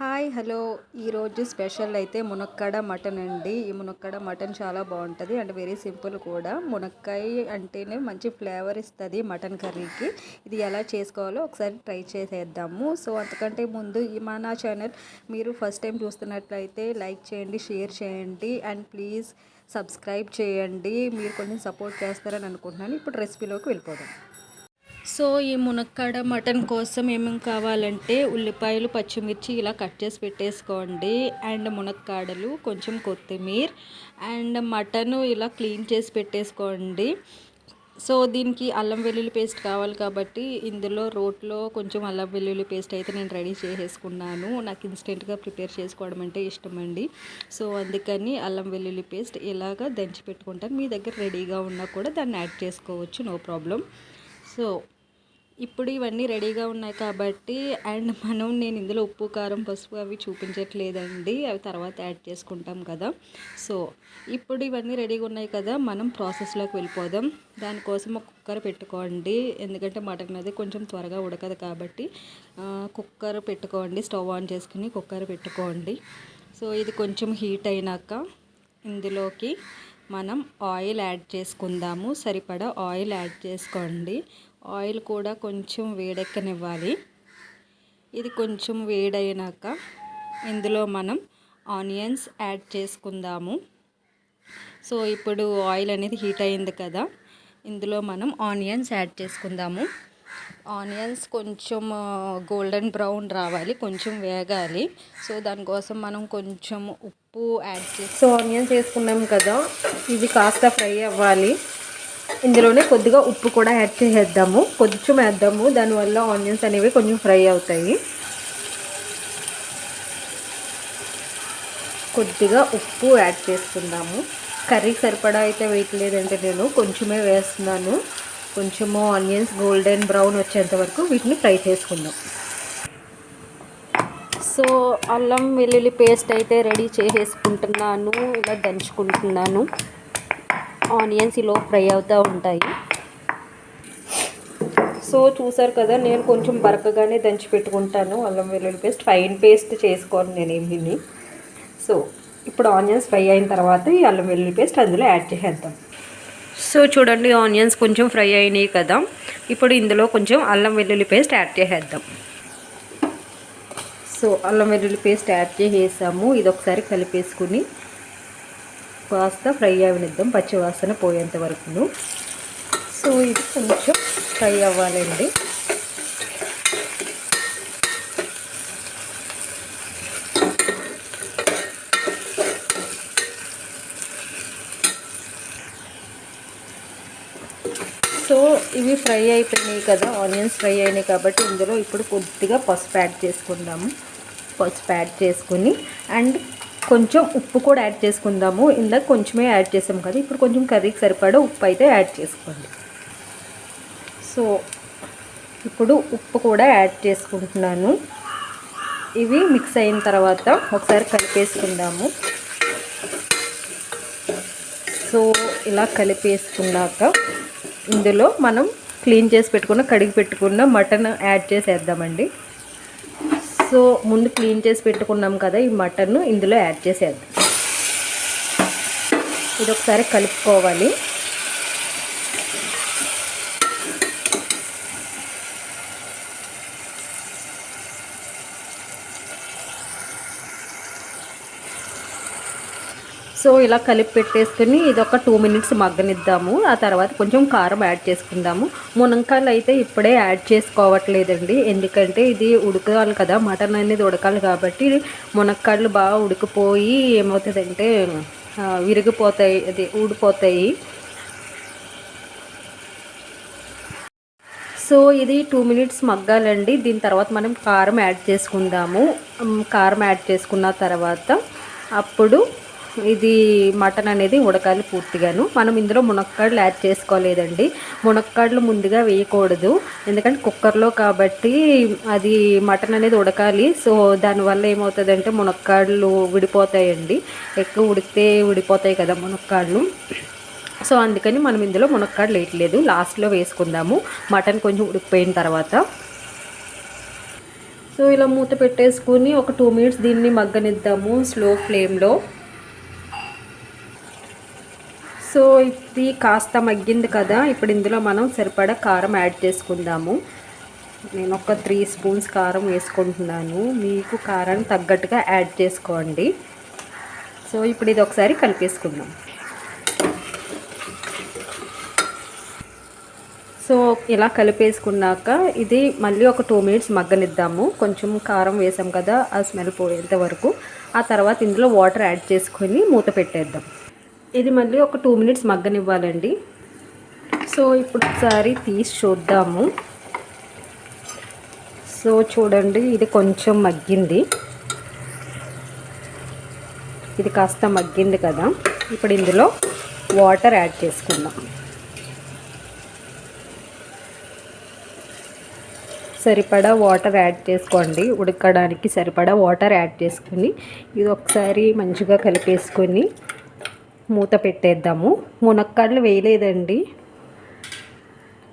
Hi hello. ఈరోజు special అయితే మునక్కాడ mutton అండి. ఈ మునక్కాడ మటన్ చాలా బాగుంటుంది అండ్ వెరీ సింపుల్ కూడా. మునక్కాయ అంటేనే మంచి ఫ్లేవర్ ఇస్తుంది మటన్ కర్రీకి. ఇది ఎలా చేసుకోవాలో ఒకసారి ట్రై చేసేద్దాము. సో అంతకంటే ముందు ఈ మన ఛానల్ మీరు ఫస్ట్ టైం చూస్తున్నట్లయితే లైక్ చేయండి షేర్ చేయండి అండ్ ప్లీజ్ సబ్స్క్రైబ్ చేయండి. మీరు కొంచెం సపోర్ట్ చేస్తారని అనుకుంటున్నాను. ఇప్పుడు రెసిపీలోకి వెళ్ళిపోదాం. సో ఈ మునక్కాడ మటన్ కోసం ఏమేమి కావాలంటే ఉల్లిపాయలు పచ్చిమిర్చి ఇలా కట్ చేసి పెట్టేసుకోండి. అండ్ మునక్కాడలు కొంచెం కొత్తిమీర అండ్ మటన్ ఇలా క్లీన్ చేసి పెట్టేసుకోండి. సో దీనికి అల్లం వెల్లుల్లి పేస్ట్ కావాలి కాబట్టి ఇందులో రోట్లో కొంచెం అల్లం వెల్లుల్లి పేస్ట్ అయితే నేను రెడీ చేసేసుకున్నాను. నాకు ఇన్స్టెంట్గా ప్రిపేర్ చేసుకోవడం అంటే ఇష్టమండి సో అందుకని అల్లం వెల్లుల్లి పేస్ట్ ఇలాగా దంచి పెట్టుకుంటాను. మీ దగ్గర రెడీగా ఉన్నా కూడా దాన్ని యాడ్ చేసుకోవచ్చు నో ప్రాబ్లం. సో ఇప్పుడు ఇవన్నీ రెడీగా ఉన్నాయి కాబట్టి అండ్ మనం నేను ఇందులో ఉప్పు కారం పసుపు అవి చూపించట్లేదండి. అవి తర్వాత యాడ్ చేసుకుంటాం కదా. సో ఇప్పుడు ఇవన్నీ రెడీగా ఉన్నాయి కదా మనం ప్రాసెస్లోకి వెళ్ళిపోదాం. దానికోసం ఒక కుక్కర్ పెట్టుకోండి. ఎందుకంటే మటన్ అది కొంచెం త్వరగా ఉడకదు కాబట్టి కుక్కర్ పెట్టుకోండి. స్టవ్ ఆన్ చేసుకుని కుక్కర్ పెట్టుకోండి. సో ఇది కొంచెం హీట్ అయినాక ఇందులోకి మనం ఆయిల్ యాడ్ చేసుకుందాము. సరిపడా ఆయిల్ యాడ్ చేసుకోండి. ఆయిల్ కూడా కొంచెం వేడెక్కనివ్వాలి. ఇది కొంచెం వేడైనాక ఇందులో మనం ఆనియన్స్ యాడ్ చేసుకుందాము. సో ఇప్పుడు ఆయిల్ అనేది హీట్ అయింది కదా ఇందులో మనం ఆనియన్స్ యాడ్ చేసుకుందాము. ఆనియన్స్ కొంచెం గోల్డెన్ బ్రౌన్ రావాలి కొంచెం వేగాలి. సో దానికోసం మనం కొంచెం ఉప్పు యాడ్ చేసి సో ఆనియన్స్ వేసుకున్నాం కదా ఇవి కాస్త ఫ్రై అవ్వాలి. ఇందులోనే కొద్దిగా ఉప్పు కూడా యాడ్ చేసేద్దాము. కొంచెం వేద్దాము. దానివల్ల ఆనియన్స్ అనేవి కొంచెం ఫ్రై అవుతాయి. కొద్దిగా ఉప్పు యాడ్ చేసుకుందాము. కర్రీకి సరిపడా అయితే వేయట్లేదంటే నేను కొంచెమే వేస్తున్నాను. కొంచెము ఆనియన్స్ గోల్డెన్ బ్రౌన్ వచ్చేంత వరకు వీటిని ఫ్రై చేసుకుందాం. సో అల్లం వెల్లుల్లి పేస్ట్ అయితే రెడీ చేసేసుకుంటున్నాను. ఇలా దంచుకుంటున్నాను. ఆనియన్స్ ఇలా ఫ్రై అవుతూ ఉంటాయి. సో చూసారు కదా నేను కొంచెం బరకగానే దంచి పెట్టుకుంటాను. అల్లం వెల్లుల్లి పేస్ట్ ఫైన్ పేస్ట్ చేసుకోను నేను ఏమీ సో ఇప్పుడు ఆనియన్స్ ఫ్రై అయిన తర్వాత ఈ అల్లం వెల్లుల్లి పేస్ట్ అందులో యాడ్ చేసేద్దాం. సో చూడండి ఆనియన్స్ కొంచెం ఫ్రై అయినాయి కదా. ఇప్పుడు ఇందులో కొంచెం అల్లం వెల్లుల్లి పేస్ట్ యాడ్ చేసేద్దాం. సో అల్లం వెల్లుల్లి పేస్ట్ యాడ్ చేసేసాము. ఇది ఒకసారి కలిపేసుకుని కాస్త ఫ్రై అవనిద్దాం పచ్చివాసన పోయేంత వరకును. సో ఇది కొంచెం ఫ్రై అవ్వాలండి. సో ఇవి ఫ్రై అయిపోయినాయి కదా ఆనియన్స్ ఫ్రై అయినాయి కాబట్టి ఇందులో ఇప్పుడు కొద్దిగా పసుపు యాడ్ చేసుకుందాము. పసుపు యాడ్ చేసుకుని అండ్ కొంచెం ఉప్పు కూడా యాడ్ చేసుకుందాము. ఇందాక కొంచెమే యాడ్ చేసాం కదా ఇప్పుడు కొంచెం కర్రీకి సరిపడా ఉప్పు అయితే యాడ్ చేసుకోండి. సో ఇప్పుడు ఉప్పు కూడా యాడ్ చేసుకుంటున్నాను. ఇవి మిక్స్ అయిన తర్వాత ఒకసారి కలిపేసుకుందాము. సో ఇలా కలిపేసుకున్నాక ఇందులో మనం క్లీన్ చేసి పెట్టుకున్న కడిగి పెట్టుకున్న మటన్ యాడ్ చేసేద్దామండి. సో ముందు క్లీన్ చేసి పెట్టుకున్నాం కదా ఈ మటన్ ఇందులో యాడ్ చేసేద్దాం. ఇది ఒకసారి కలుపుకోవాలి. సో ఇలా కలిపి పెట్టేసుకుని ఇది ఒక టూ మినిట్స్ మగ్గనిద్దాము. ఆ తర్వాత కొంచెం కారం యాడ్ చేసుకుందాము. మునక్కాయలు అయితే ఇప్పుడే యాడ్ చేసుకోవట్లేదండి. ఎందుకంటే ఇది ఉడకాలి కదా మటన్ అనేది ఉడకాలి కాబట్టి మునక్కాయలు బాగా ఉడికిపోయి ఏమవుతుందంటే విరిగిపోతాయి అది ఊడిపోతాయి. సో ఇది టూ మినిట్స్ మగ్గాలండి. దీని తర్వాత మనం కారం యాడ్ చేసుకుందాము. కారం యాడ్ చేసుకున్న తర్వాత అప్పుడు ఇది మటన్ అనేది ఉడకాలి పూర్తిగాను. మనం ఇందులో మునక్కాడలు యాడ్ చేసుకోలేదండి. మునక్కాడలు ముందుగా వేయకూడదు. ఎందుకంటే కుక్కర్లో కాబట్టి అది మటన్ అనేది ఉడకాలి. సో దానివల్ల ఏమవుతుందంటే మునక్కాడలు విడిపోతాయండి. ఎక్కువ ఉడికితే విడిపోతాయి కదా మునక్కాడలు సో అందుకని మనం ఇందులో మునక్కాడలు వేయట్లేదు. లాస్ట్లో వేసుకుందాము. మటన్ కొంచెం ఉడికిపోయిన తర్వాత. సో ఇలా మూత పెట్టేసుకుని ఒక టూ మినిట్స్ దీన్ని మగ్గనిద్దాము స్లో ఫ్లేమ్లో. సో ఇది కాస్త మగ్గింది కదా. ఇప్పుడు ఇందులో మనం సరిపడా కారం యాడ్ చేసుకుందాము. నేను ఒక త్రీ స్పూన్స్ కారం వేసుకుంటున్నాను. మీకు కారం తగ్గట్టుగా యాడ్ చేసుకోండి. సో ఇప్పుడు ఇది ఒకసారి కలిపేసుకుందాం. సో ఇలా కలిపేసుకున్నాక ఇది మళ్ళీ ఒక టూ మినిట్స్ మగ్గనిద్దాము. కొంచెం కారం వేసాం కదా ఆ స్మెల్ పోయేంత వరకు. ఆ తర్వాత ఇందులో వాటర్ యాడ్ చేసుకొని మూత పెట్టేద్దాం. ఇది మళ్ళీ ఒక టూ మినిట్స్ మగ్గనివ్వాలండి. సో ఇప్పుడు ఒకసారి తీసి చూద్దాము. సో చూడండి ఇది కొంచెం మగ్గింది. ఇది కాస్త మగ్గింది కదా. ఇప్పుడు ఇందులో వాటర్ యాడ్ చేసుకుందాం. సరిపడా వాటర్ యాడ్ చేసుకోండి. ఉడకడానికి సరిపడా వాటర్ యాడ్ చేసుకుని ఇది ఒకసారి మంచిగా కలిపేసుకొని మూత పెట్టేద్దాము. మునక్కాడలు వేయలేదండి.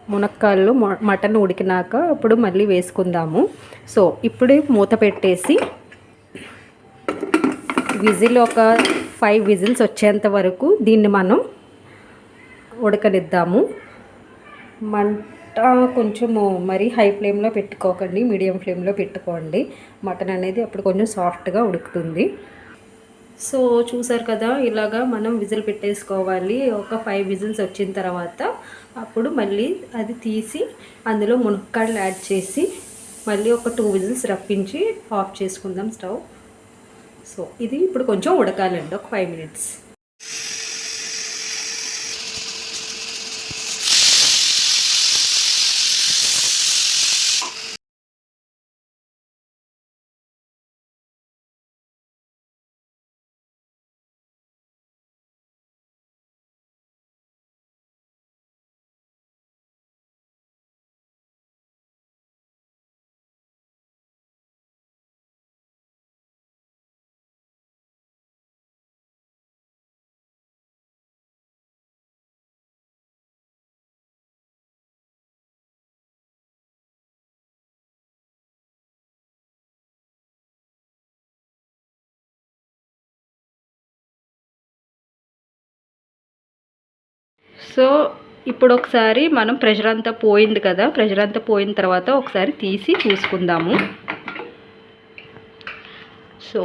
మునక్కాళ్ళు మటన్ ఉడికినాక అప్పుడు మళ్ళీ వేసుకుందాము. సో ఇప్పుడు మూత పెట్టేసి విజిల్ ఒక ఫైవ్ విజిల్స్ వచ్చేంత వరకు దీన్ని మనం ఉడకనిద్దాము. మంట కొంచెము మరి హై ఫ్లేమ్లో పెట్టుకోకండి మీడియం ఫ్లేమ్లో పెట్టుకోండి. మటన్ అనేది అప్పుడు కొంచెం సాఫ్ట్గా ఉడుకుతుంది. సో చూసారు కదా ఇలాగా మనం విజిల్ పెట్టేసుకోవాలి. ఒక ఫైవ్ విజిల్స్ వచ్చిన తర్వాత అప్పుడు మళ్ళీ అది తీసి అందులో మునక్కాడలు యాడ్ చేసి మళ్ళీ ఒక టూ విజిల్స్ రప్పించి ఆఫ్ చేసుకుందాం స్టవ్. సో ఇది ఇప్పుడు కొంచెం ఉడకాలండి ఒక ఫైవ్ మినిట్స్ సో ఇప్పుడు ఒకసారి మనం ప్రెషర్ అంతా పోయింది కదా ప్రెషర్ అంతా పోయిన తర్వాత ఒకసారి తీసి చూసుకుందాము. సో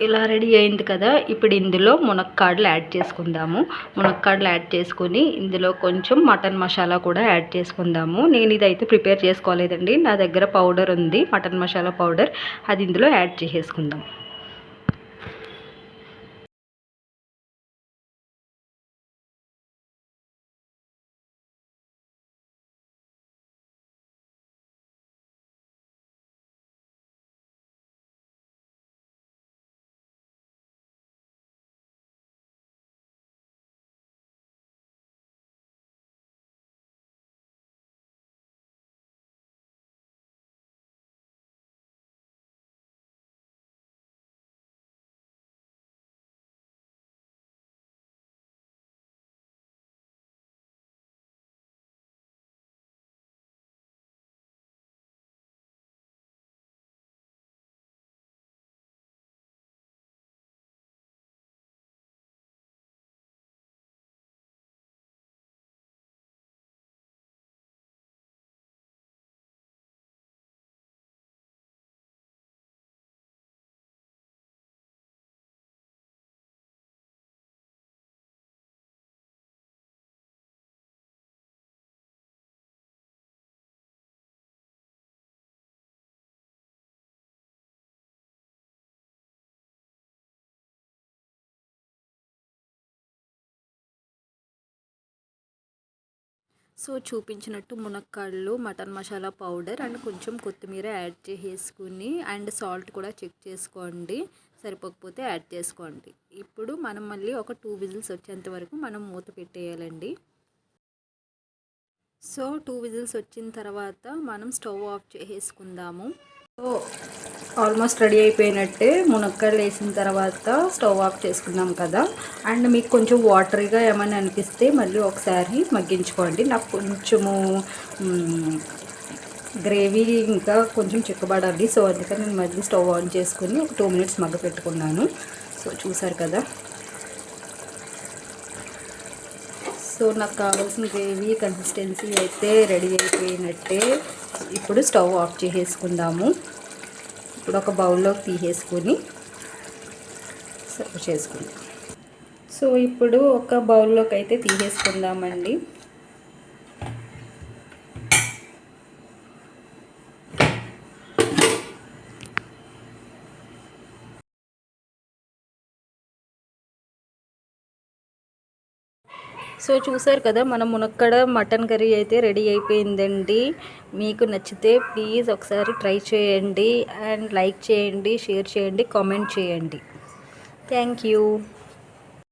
ఇలా రెడీ అయింది కదా ఇప్పుడు ఇందులో మునక్కాడలు యాడ్ చేసుకుందాము. మునక్కాడలు యాడ్ చేసుకుని ఇందులో కొంచెం మటన్ మసాలా కూడా యాడ్ చేసుకుందాము. నేను ఇదైతే ప్రిపేర్ చేసుకోలేదండి. నా దగ్గర పౌడర్ ఉంది మటన్ మసాలా పౌడర్. అది ఇందులో యాడ్ చేసేసుకుందాం. సో చూపించినట్టు మునక్కాడలు మటన్ మసాలా పౌడర్ అండ్ కొంచెం కొత్తిమీర యాడ్ చేసేసుకుని అండ్ సాల్ట్ కూడా చెక్ చేసుకోండి. సరిపోకపోతే యాడ్ చేసుకోండి. ఇప్పుడు మనం మళ్ళీ ఒక టూ విజిల్స్ వచ్చేంత వరకు మనం మూత పెట్టేయాలండి. సో టూ విజిల్స్ వచ్చిన తర్వాత మనం స్టవ్ ఆఫ్ చేసేసుకుందాము సో ఆల్మోస్ట్ రెడీ అయిపోయినట్టే మునక్కాయలు వేసిన తర్వాత స్టవ్ ఆఫ్ చేసుకున్నాం కదా. అండ్ మీకు కొంచెం వాటరీగా ఏమైనా అనిపిస్తే మళ్ళీ ఒకసారి మగ్గించుకోండి. నాకు కొంచెము గ్రేవీ ఇంకా కొంచెం చిక్కబడాలి. సో అందుకని నేను మళ్ళీ స్టవ్ ఆన్ చేసుకుని ఒక టూ మినిట్స్ మగ్గ పెట్టుకున్నాను. సో చూసారు కదా. సో నాకు కావాల్సిన గ్రేవీ కన్సిస్టెన్సీ అయితే రెడీ అయిపోయినట్టే. ఇప్పుడు స్టవ్ ఆఫ్ చేసేసుకుందాము. ఇప్పుడు ఒక బౌల్లోకి తీసేసుకొని సర్వ్ చేసుకుందాం. సో ఇప్పుడు ఒక బౌల్లోకి అయితే తీసేసుకుందామండి. సో చూసారు కదా మన మునక్కడ మటన్ కర్రీ అయితే రెడీ అయిపోయిందండి. మీకు నచ్చితే ప్లీజ్ ఒకసారి ట్రై చేయండి అండ్ లైక్ చేయండి షేర్ చేయండి కామెంట్ చేయండి. Thank you.